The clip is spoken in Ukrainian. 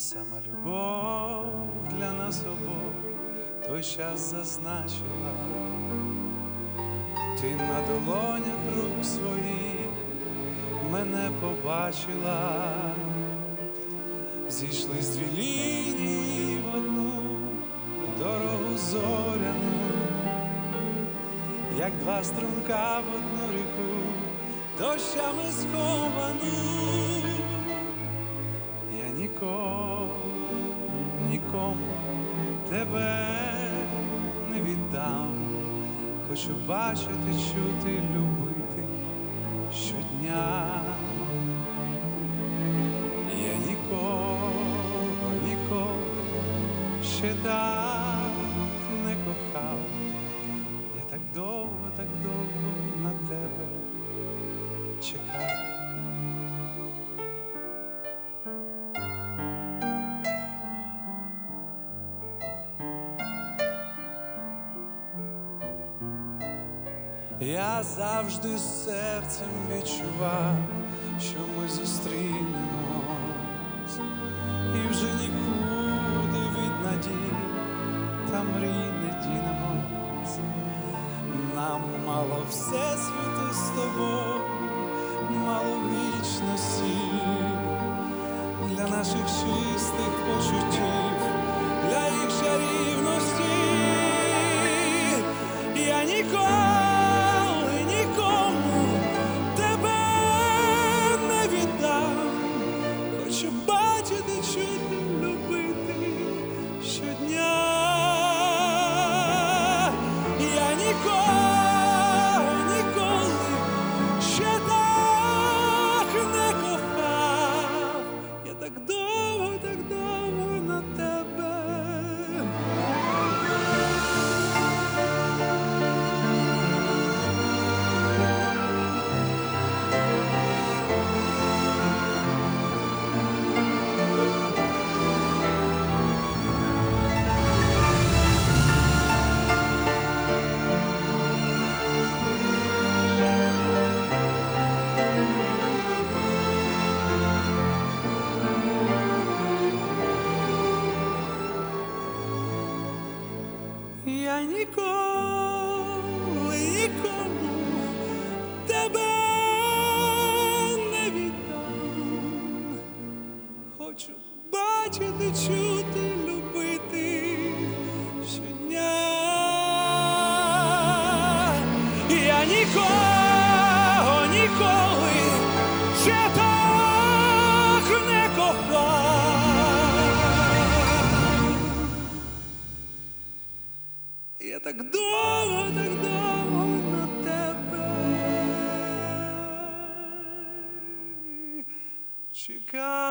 Сама любов для нас обох той час зазначила. Ти на долонях рук своїх мене побачила, зійшлись дві лінії в одну дорогу зоряну, як два струмка в одну ріку, дощами сховану. Нікому, нікому тебе не віддам. Хочу бачити, чути, любити щодня. Я нікого, ніколи ще так Я завжди серцем відчував, що ми зустрінемось, і вже нікуди від надій та мрій не дінемось. Нам мало всесвіту з тобою, мало вічності для наших чистих почуттів, ніколи, ніколи ще так не кохав. Я так Я чекав.